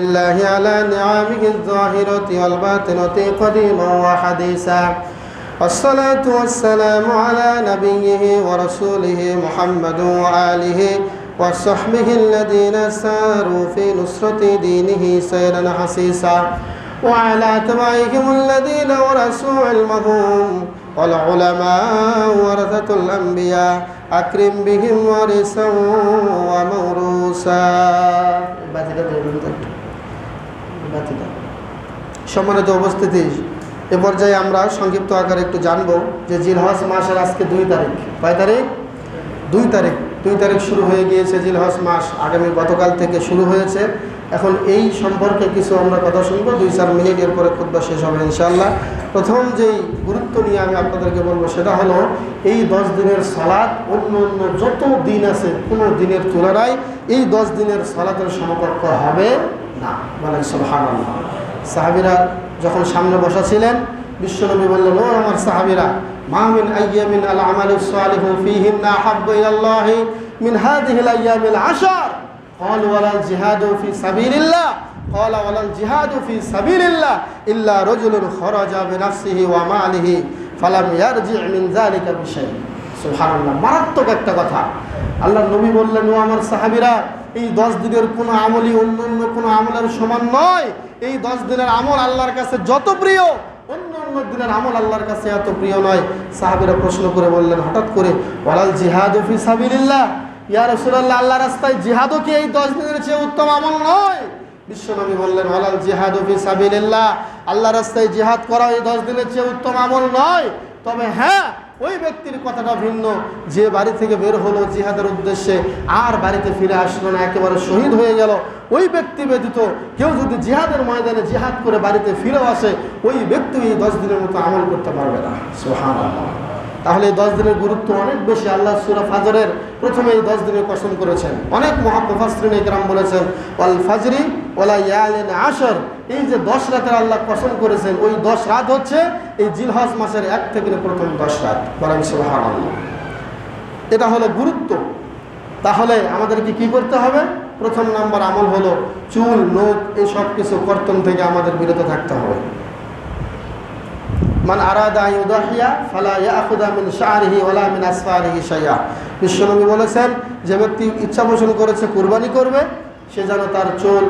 الله على نعمه الظاهرة والباطنة قديما وحديثا. والصلاة والسلام على نبيه ورسوله محمد وآله وصحبه الذين ساروا في نصرة دينه سيرا حسيسا. وعلى أتباعهم الذين ورثوا علمهم والعلماء ورثة الأنبياء. أكرم بهم ورثا وموروثا. বাতিটা সম্মানিত উপস্থিতি, এ পর্যায়ে আমরা সংক্ষিপ্ত আকারে একটু জানব যে জিলহজ মাসের আজকে দুই তারিখ। কয় তারিখ? দুই তারিখ। দুই তারিখ শুরু হয়ে গিয়েছে জিলহজ মাস। আগামী গতকাল থেকে শুরু হয়েছে। এখন এই সম্পর্কে কিছু আমরা কথা শুনব। দুই চার মিনিট, এরপরে খুদ্া শেষ হবে ইনশাল্লাহ প্রথম যেই গুরুত্ব নিয়ে আমি আপনাদেরকে বলব সেটা হলো, এই দশ দিনের সালাদ অন্য অন্য যত দিন আছে কোনো দিনের তুলনায় এই দশ দিনের সালাতের সমকক্ষ হবে না বলেন সোহান সাহাবিরা যখন সামনে বসা ছিলেন বিশ্বনবী বললেন ও আমার সাহাবিরা মামিন আইয়ামিন আল আমাল সালিহু ফিহিন্না হাব্বু ইলাল্লাহি মিন হাদিহিল আইয়ামিল আশার قال ولا الجهاد في سبيل الله قال ولا الجهاد في سبيل الله إلا رجل خرج بنفسه وماله فلم يرجع من ذلك بشيء সুবহান আল্লাহ মারাত্মক একটা কথা আল্লাহ নবী বললেন ও আমার সাহাবিরা এই দশ দিনের কোনো আমলই অন্য অন্য কোনো আমলের সমান নয়। এই দশ দিনের আমল আল্লাহর কাছে যত প্রিয় অন্য অন্য দিনের আমল আল্লাহর কাছে এত প্রিয় নয়। সাহাবিরা প্রশ্ন করে বললেন, হঠাৎ করে, ওয়ালাল জিহাদ ফি সাবিলিল্লাহ। ইয়া রাসূলুল্লাহ আল্লাহ রাস্তায় জিহাদও কি এই দশ দিনের চেয়ে উত্তম আমল নয়? বিশ্বনবী বললেন, ওয়ালাল জিহাদ ফি সাবিলিল্লাহ আল্লাহ রাস্তায় জিহাদ করা এই দশ দিনের চেয়ে উত্তম আমল নয়। তবে হ্যাঁ ওই ব্যক্তির কথাটা ভিন্ন। যে বাড়ি থেকে বের হলো জিহাদের উদ্দেশ্যে, আর বাড়িতে ফিরে আসলো না, একেবারে শহীদ হয়ে গেল। ওই ব্যক্তি ব্যতীত কেউ যদি জিহাদের ময়দানে জিহাদ করে বাড়িতে ফিরেও আসে, ওই ব্যক্তি এই দশ দিনের মতো আমল করতে পারবে না। সোহান তাহলে এই দশ দিনের গুরুত্ব অনেক বেশি। আল্লাহ সুরা ফাজরের প্রথমে এই দশ দিনের কসম করেছেন। অনেক মহাপ্রফাসরিন একরাম বলেছেন, ওয়াল ফাজরি আসর এই যে দশ রাতের আল্লাহ কসম করেছেন, ওই দশ রাত হচ্ছে এই জিলহজ মাসের এক থেকে প্রথম দশ রাত। বলেন সুহান এটা হলো গুরুত্ব। তাহলে আমাদেরকে কি করতে হবে? প্রথম নম্বর আমল হলো চুল, নোখ, এই সব কিছু কর্তন থেকে আমাদের বিরত থাকতে হবে। মান আরাদা ইউদাহিয়া ফালা ইয়াখুদা মিন শারিহি ওয়ালা মিন আসফারিহি শাইয়া বিশ্বনবী বলেছেন, যে ব্যক্তি ইচ্ছা পোষণ করেছে কুরবানি করবে সে যেন তার চোল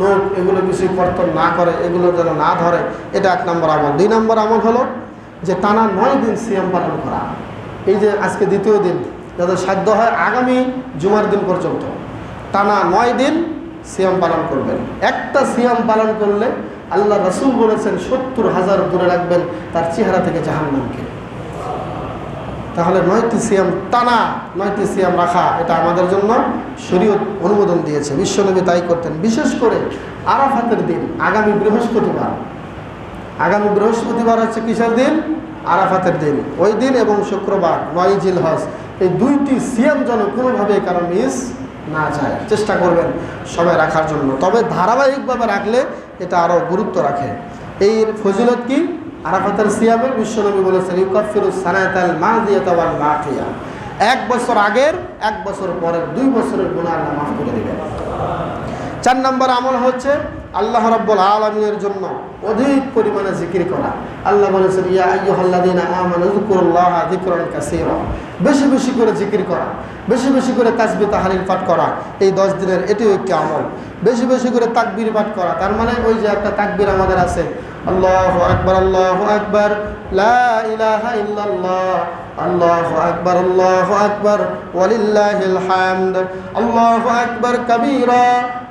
নোট এগুলো কিছু কর্তন না করে, এগুলো যেন না ধরে। এটা এক নম্বর আমল। দুই নম্বর আমল হলো যে টানা নয় দিন সিএম পালন করা। এই যে আজকে দ্বিতীয় দিন যাদের সাধ্য হয় আগামী জুমার দিন পর্যন্ত টানা নয় দিন সিয়াম পালন করবেন। একটা সিয়াম পালন করলে আল্লাহ রসুল বলেছেন, সত্তর হাজার দূরে রাখবেন, তার চেহারা থেকে জাহান্নামকে। তাহলে নয়টি সিয়াম টানা, নয়টি সিয়াম রাখা, এটা আমাদের জন্য শরীয়ত অনুমোদন দিয়েছে। বিশ্বনবী তাই করতেন। বিশেষ করে আরাফাতের দিন, আগামী বৃহস্পতিবার। আগামী বৃহস্পতিবার হচ্ছে কিসের দিন? আরাফাতের দিন। ওই দিন এবং শুক্রবার, নয় জিল হজ এই দুইটি সিয়াম যেন কোনোভাবে কারও মিস না যায়। চেষ্টা করবেন সবাই রাখার জন্য। তবে ধারাবাহিকভাবে রাখলে এটা আরও গুরুত্ব রাখে। এই ফজিলত কি? আরাফাতের সিয়ামের বিশ্বনবী বলেছেন ইউকাফিরুস সানাতাল মাদিয়াতাওয়াল বাকিয়া। এক বছর আগের, এক বছর পরের, দুই বছরের গুণা আল্লাহ মাফ করে দেবেন। চার নম্বর আমল হচ্ছে আল্লাহ রব্বুল আলমিনের জন্য অধিক পরিমাণে জিকির করা। আল্লাহ বলেছেন, ইয়া আইয়ুহাল্লাযীনা আমানু যিকুরুল্লাহ যিকরান কাসীরা। বেশি বেশি করে জিকির করা, বেশি বেশি করে তাসবিহ তাহলিল পাঠ করা, এই দশ দিনের এটিও একটি আমল। বেশি বেশি করে তাকবীর পাঠ করা, তার মানে ওই যে একটা তাকবীর আমাদের আছে আল্লাহু আকবার আল্লাহু আকবার আল্লাহু আকবার আল্লাহু আকবার, ওয়ালিল্লাহিল হামদ, আল্লাহু আকবার কাবীরা,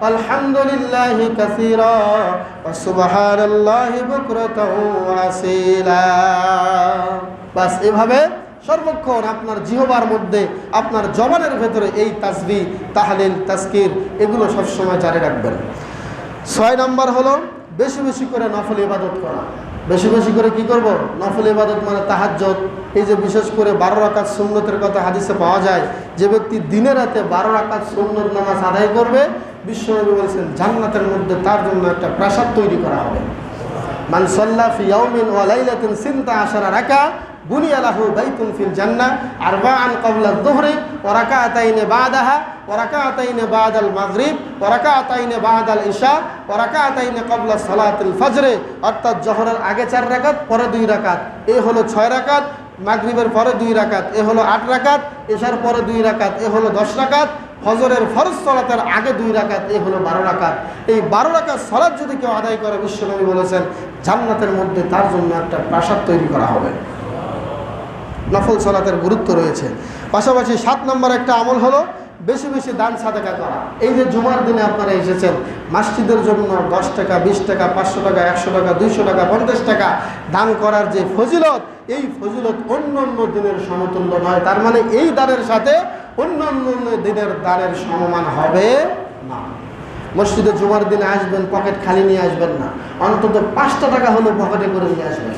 আলহামদুলিল্লাহি কাসীরা, ওয়া সুবহানাল্লাহি বুকরাতাও আসীলা। বাস এভাবে সর্বক্ষণ আপনার জিহবার মধ্যে, আপনার জবানের ভেতরে এই তাসবি তাহলিল তাস্কির এগুলো সবসময় জারি রাখবেন। ছয় নম্বর হলো বেশি বেশি করে নফল ইবাদত করা। বেশি বেশি করে কি করব? নফল ইবাদত মানে তাহাজ্জত এই যে বিশেষ করে বারো রাকাত সুন্নতের কথা হাদিসে পাওয়া যায়, যে ব্যক্তি দিনে রাতে বারো রাকাত সুন্নত নামাজ আদায় করবে, বিশ্বনবী বলেছেন জান্নাতের মধ্যে তার জন্য একটা প্রাসাদ তৈরি করা হবে। মান সল্লা ফি ইয়াউমিন ওয়া লাইলাতিন সিনতা আশারা ওয়া রাকাআতাইনি বা'দাহা ওয়া রাকাআতাইনি বা'দাল মাগরিব রাকাআতাইনি ক্বাবলা সালাতিল ফজর অর্থাৎ জোহরের আগে চার পরে দুই রাকাত। এই হলো ছয় রাকাত, মাগরিবের পরে দুই রাকাত। এ হলো আট রাকাত, এশার পরে দুই রাকাত। এ হলো দশ রাকাত ফজরের ফরজ সলাতের আগে দুই রাকাত। এ হলো বারো রাকাত। এই বারো রাকাত সলাৎ যদি কেউ আদায় করে, বিশ্বনবী বলেছেন, জান্নাতের মধ্যে তার জন্য একটা প্রাসাদ তৈরি করা হবে। নফল সলাতের গুরুত্ব রয়েছে। পাশাপাশি সাত নম্বর একটা আমল হলো বেশি বেশি দান সাদাকা করা। এই যে জুমার দিনে আপনারা এসেছেন, মাসজিদের জন্য দশ টাকা, বিশ টাকা, পাঁচশো টাকা, একশো টাকা, দুইশো টাকা, পঞ্চাশ টাকা দান করার যে ফজিলত, এই ফজিলত অন্য অন্য দিনের সমতুল্য নয়। তার মানে এই দানের সাথে অন্য অন্য দিনের দানের সমমান হবে না। মসজিদে জুমার দিনে আসবেন, পকেট খালি নিয়ে আসবেন না। অন্তত পাঁচটা টাকা হলেও পকেটে করে নিয়ে আসবেন।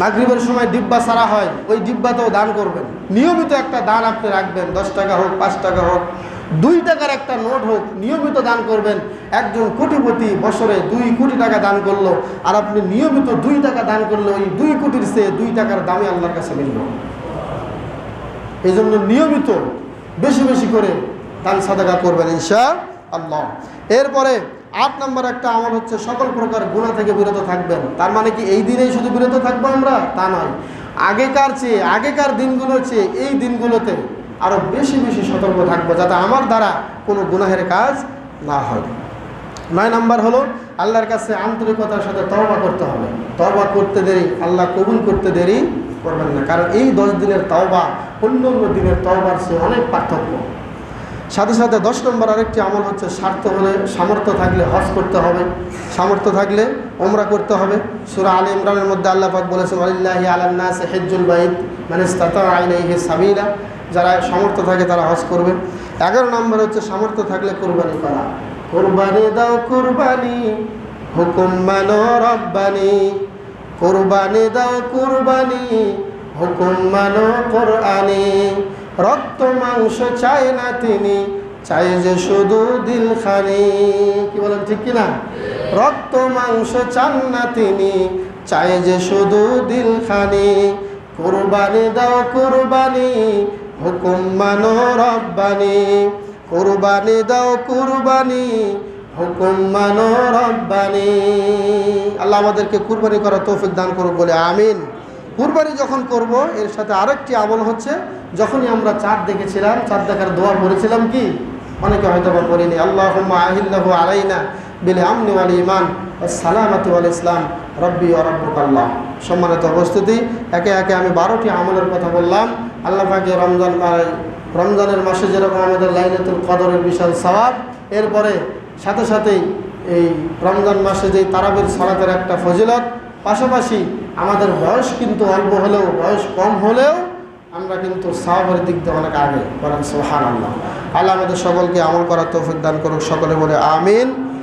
মাগরিবের সময় ডিব্বা সারা হয়, ওই ডিব্বাতেও দান করবেন। নিয়মিত একটা দান আপনি রাখবেন, দশ টাকা হোক, পাঁচ টাকা হোক, দুই টাকার একটা নোট হোক, নিয়মিত দান করবেন। একজন কোটিপতি বছরে দুই কোটি টাকা দান করল, আর আপনি নিয়মিত দুই টাকা দান করলে ওই দুই কোটির চেয়ে দুই টাকার দামে আল্লাহর কাছে মিলল এই জন্য নিয়মিত বেশি বেশি করে দান সাদাকা করবেন ইনশা আল্লাহ এরপরে আট নম্বর একটা আমল হচ্ছে, সকল প্রকার গুণা থেকে বিরত থাকবেন। তার মানে কি এই দিনেই শুধু বিরত থাকব আমরা? তা নয়। আগেকার চেয়ে, আগেকার দিনগুলো চেয়ে এই দিনগুলোতে আরও বেশি বেশি সতর্ক থাকব, যাতে আমার দ্বারা কোনো গুনাহের কাজ না হয়। নয় নাম্বার হলো, আল্লাহর কাছে আন্তরিকতার সাথে তওবা করতে হবে। তওবা করতে দেরি, আল্লাহ কবুল করতে দেরি করবেন না। কারণ এই দশ দিনের তওবা অন্য অন্য দিনের তওবার চেয়ে অনেক পার্থক্য। সাথে সাথে দশ নম্বর আরেকটি আমল হচ্ছে স্বার্থ হলে সামর্থ্য থাকলে হজ করতে হবে। সামর্থ্য থাকলে ওমরা করতে হবে। সুরা আলী ইমরানের মধ্যে আল্লাহ পাক বলেছেন আলিল্লাহি আলান্নাস হেজ্জুল বাইদ মানে স্তাতা আইনাইহি যারা সামর্থ্য থাকে তারা হজ করবে। এগারো নম্বর হচ্ছে সামর্থ্য থাকলে কোরবানি করা। কোরবানি দাও কোরবানি, হুকুম মানো রব্বানি। কোরবানি দাও কোরবানি, হুকুম মানো কোরআনি। রক্ত মাংস চায় না তিনি চাই যে শুধু দিল খানি কি বলেন, ঠিক কিনা? রক্ত মাংস চান না তিনি চাই যে শুধু দিল খানি কোরবানি দাও কোরবানি, হুকুম মানো রব্বানি। কোরবানি দাও কোরবানি, হুকুম মানো রব্বানি। আল্লাহ আমাদেরকে কুরবানি করা তৌফিক দান করুক বলে, আমিন। কুরবানি যখন করব, এর সাথে আরেকটি আমল হচ্ছে, যখনই আমরা চাঁদ দেখেছিলাম, চাঁদ দেখার দোয়া করেছিলাম কি? অনেকে হয়তো বা করিনি। আল্লাহ আহিল্লাহু আলাইনা বিল আমনি ওয়াল ইমান সালামাতু আল ইসলাম, রব্বি রব্বুকাল্লাহ। সম্মানিত উপস্থিতি, একে একে আমি বারোটি আমলের কথা বললাম। আল্লাহ পাকে রমজান রমজানের মাসে যেরকম আমাদের লাইলাতুল কদরের বিশাল সওয়াব, এরপরে সাথে সাথেই এই রমজান মাসে যেই তারাবির সালাতের একটা ফজিলত পাশাপাশি আমাদের বয়স কিন্তু অল্প হলেও, বয়স কম হলেও আমরা কিন্তু সাহাবের দিক দিয়ে অনেক আগে করেন সোহান আল্লাহ আল্লাহ আমাদের সকলকে আমল করার তৌফিক দান করুক, সকলে বলে আমিন।